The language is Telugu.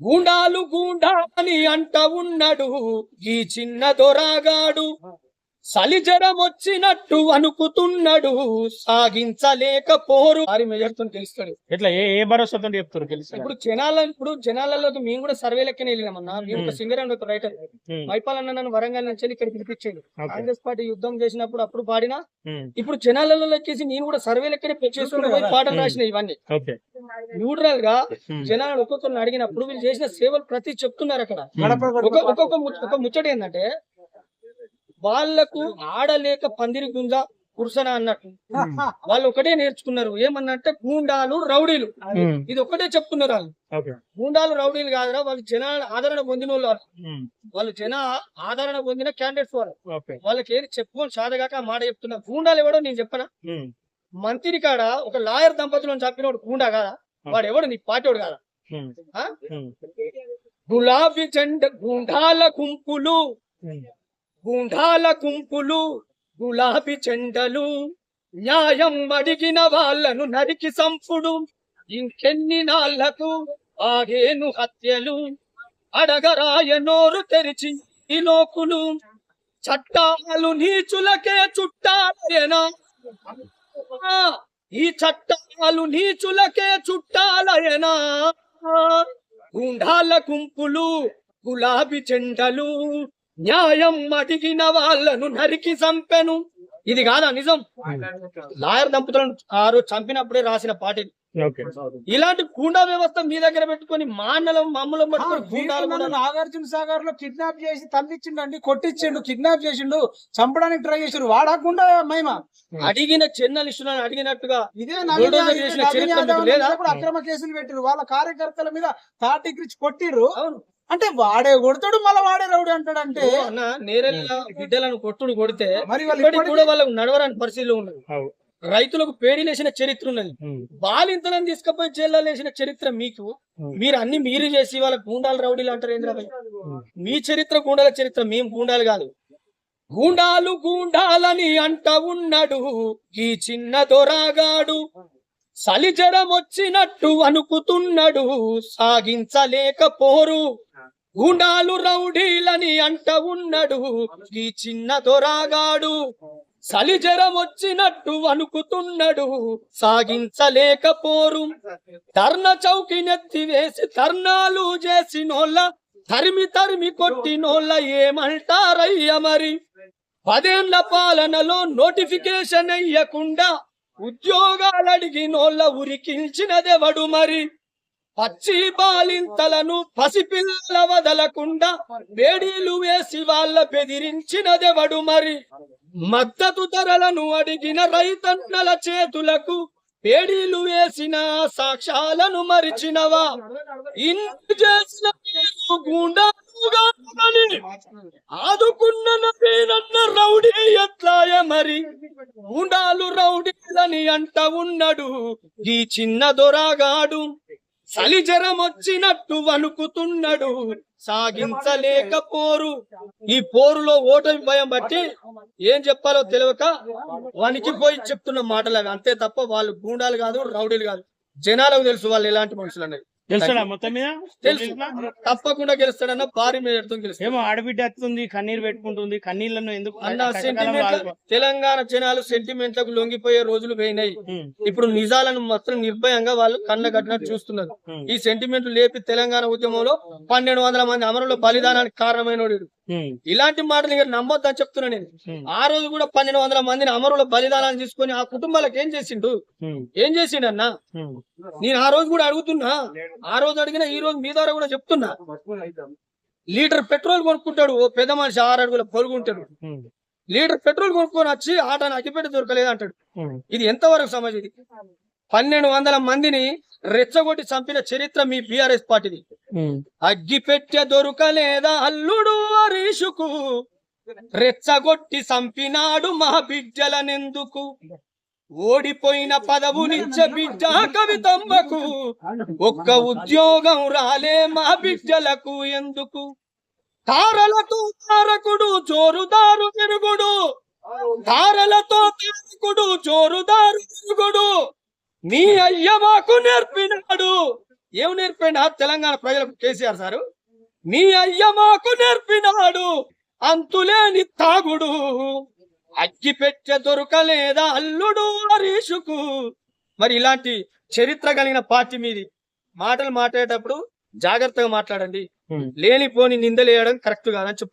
గూండాలు గూండా అని అంట ఉన్నాడు. ఈ చిన్న దొరాగాడు. సలిజరం వచ్చినట్టు అనుకుతున్నాడు. సాగించలేక పోరు వారి మెజర్తో తెలుస్తాడు. ఎట్లా ఏ ఏ భరోసాతో చెప్తారు తెలుసు? ఇప్పుడు జనాల ఇప్పుడు జనాలలో మేము కూడా సర్వే లెక్కనే వెళ్ళినామన్నా మేము ఒక సింగర్ అండ్ ఒక రైటర్ మైపాల్ అన్న నన్ను వరంగల్ నుంచి ఇక్కడ పిలిపించాడు. కాంగ్రెస్ పార్టీ యుద్ధం చేసినప్పుడు అప్పుడు పాడినా? ఇప్పుడు జనాలలో లెక్కేసి నేను కూడా సర్వే లెక్కనే చేసుకుని పోయి పాటలు రాసిన ఇవన్నీ. ఓకే. న్యూట్రల్గా జనాలు ఒక్కొక్కరిని అడిగినప్పుడు వీళ్ళు చేసిన సేవలు ప్రతి చెప్తున్నారు అక్కడ. ఒక ముచ్చట ఏంటంటే వాళ్ళకు ఆడలేక పందిరి గుంజ కుర్సన అన్నట్టు. వాళ్ళు ఒకటే నేర్చుకున్నారు. ఏమన్నంటే గూండాలు రౌడీలు. ఇది ఒకటే చెప్తున్నారు వాళ్ళు. ఓకే. గూండాలు రౌడీలు కాదురా వాళ్ళు జన ఆదరణ పొందిన వాళ్ళు. వాళ్ళు. వాళ్ళు జన ఆదరణ పొందిన క్యాండిడేట్స్ వాళ్ళు. ఓకే. వాళ్ళకి ఏది చెప్పుకొని సాధగాక ఆ మాట చెప్తున్నా. గూండాలు ఎవడో నేను చెప్పనా? మంత్రి కాడ ఒక లాయర్ దంపతులను చంపినోడు గూండా కాదా? వాడు ఎవడు? నీ పాటోడు కాదా? గులాబీ జెండ గుండాల గుంపులు గుండాల గుంపులు గులాబీ చెండలు న్యాయం అడిగిన వాళ్ళను నరికి సంపుడు ఇంకెన్ని నాళ్ళకు ఆగేను హత్యలు అడగరాయ నోరు తెరిచి ఈ లోకులు చట్టాలు నీచులకే చుట్టాలయనా ఈ చట్టాలు నీచులకే చుట్టాలయనా గుండాల గుంపులు గులాబీ చెండలు న్యాయం అడిగిన వాళ్ళను నరికి చంపెను. ఇది కాదా నిజం? లాయర్ దంపతులను ఆ రోజు చంపినప్పుడే రాసిన పాట ఇలాంటి గూండా వ్యవస్థ మీ దగ్గర పెట్టుకొని మాన్నలం మమ్మలం పట్టుకొని కూడా నాగార్జున సాగర్లో కిడ్నాప్ చేసి తల్లిచ్చిండండి కొట్టించిండు కిడ్నాప్ చేసిండు చంపడానికి ట్రై చేసిండు. వాడకుండా మహిమ? అడిగిన జర్నలిస్టులను అడిగినట్టుగా ఇదే కూడా అక్రమ కేసులు పెట్టిరు వాళ్ళ కార్యకర్తల మీద కొట్టిర్రు. అవును. అంటే వాడే కొడతాడు మళ్ళీ వాడే రౌడీ అంటాడంటే ఓ అన్న నేరెళ్ళ బిడ్డలను కొట్టుడు కొడితే మరి కూడా వాళ్ళకు నడవరాని పరిస్థితిలో ఉన్నది. రైతులకు పేడీలేసిన చరిత్ర ఉన్నది. బాలింతలను తీసుకపోయి జైల్లో చరిత్ర మీకు? మీరు అన్ని మీరు చేసి వాళ్ళ గూండాలు రౌడీలు అంటారు ఏంద్రాబాయ్ మీ చరిత్ర గూండాల చరిత్ర మేము గూండాలు కాదు. గూండాలు గూండాలని అంట ఉన్నాడు ఈ చిన్న దొరాగాడు. సలిజరం వచ్చినట్టు అనుకుతున్నాడు సాగించలేక పోరు గూండాలు రౌడీలని అంట ఉన్నాడు ఈ చిన్న దొరాగాడు సలిజరం వచ్చినట్టు అనుకుతున్నాడు సాగించలేక పోరు ధర్న చౌకి నెత్తి వేసి ధర్నాలు చేసినోళ్ళ తరిమి తరిమి కొట్టినోళ్ళ ఏమంటారయ్య మరి? పదేళ్ళ పాలనలో నోటిఫికేషన్ అయ్యకుండా ఉద్యోగాలు అడిగినోళ్ళ ఉరికించినదెవడు మరి? పచ్చి బాలింతలను పసిపిల్ల వదలకుండా వేడీలు వేసి వాళ్ళ బెదిరించినదెవడు మరి? మద్దతు ధరలను అడిగిన రైతన్నల చేతులకు పేడీలు వేసిన సాక్ష్యాలను మరిచినవా? ఇన్ని చేసిన ఆదుకున్న నన్న రౌడీ ఎట్లాయ మరి? గుండాలు రౌడీ రౌడీలని అంట ఉన్నాడు. ఈ చిన్న దొరాగాడు సలిజరం వచ్చినట్టు వణుకుతున్నాడు. సాగించలేక పోరు ఈ పోరులో ఓటమి భయం బట్టి ఏం చెప్పాలో తెలియక వణికిపోయి చెప్తున్న మాటలు అంతే తప్ప వాళ్ళు గూండాలు కాదు రౌడీలు కాదు. జనాలకు తెలుసు వాళ్ళు ఎలాంటి మనుషులు అనేది. తెలుసా మొత్తం మీద? తెలుసు తప్పకుండా గెలుస్తాడన్న భారీ గెలుస్తాడు. ఏమో ఆడబిడ్డ వస్తుంది కన్నీరు పెట్టుకుంటుంది కన్నీళ్ళను ఎందుకు అన్న సెంటిమెంట్ తెలంగాణ జనాలు సెంటిమెంట్లకు లొంగిపోయే రోజులు పోయినాయి. ఇప్పుడు నిజాలను మాత్రం నిర్భయంగా వాళ్ళు కళ్ళ కట్టినట్టు చూస్తున్నారు. ఈ సెంటిమెంట్ లేపి తెలంగాణ ఉద్యమంలో పన్నెండు వందల మంది అమరుల బలిదానానికి కారణమైన ఇలాంటి మాటలు ఇంకా నమ్మొద్దని చెప్తున్నా నేను. ఆ రోజు కూడా పన్నెండు వందల మందిని అమరుల బలిదానాలు తీసుకొని ఆ కుటుంబాలకు ఏం చేసిండు? ఏం చేసిండు అన్న నేను ఆ రోజు కూడా అడుగుతున్నా. ఆ రోజు అడిగినా ఈ రోజు మీ ద్వారా కూడా చెప్తున్నా. లీటర్ పెట్రోల్ కొనుక్కుంటాడు ఓ పెద్ద మనిషి ఆరు అడుగుల పొరుగుంటాడు లీటర్ పెట్రోల్ కొనుక్కొని వచ్చి ఆటను అగ్గిపెట్టి దొరకలేదు అంటాడు ఇది ఎంతవరకు సమాజం ఇది? పన్నెండు వందల మందిని రెచ్చగొట్టి చంపిన చరిత్ర మీ బిఆర్ఎస్ పార్టీది. అగ్గి పెట్టె దొరకలేదా అల్లుడు హరీషుకు? రెచ్చగొట్టి చంపినాడు మా బిడ్డలనెందుకు? ఓడిపోయిన పదవులిచ్చే బిడ్డ కవితమ్మకు ఒక్క ఉద్యోగం రాలే మా బిడ్డలకు ఎందుకు? తారలతో తారకుడు జోరుదారు తిరుగుడు తారలతో నీ మాకు నేర్పినాడు. ఏం నేర్పాడు తెలంగాణ ప్రజలకు కేసీఆర్ సారు. మీ అయ్య మాకు నేర్పినాడు. అంతులేని తాగుడు. అగ్గి పెట్టె దొరకలేదా అల్లుడు హరీషుకు? మరి ఇలాంటి చరిత్ర కలిగిన పార్టీ మీది. మాటలు మాట్లాడేటప్పుడు జాగ్రత్తగా మాట్లాడండి. లేనిపోని నిందలేయడం కరెక్ట్ కాదని చెప్తున్నా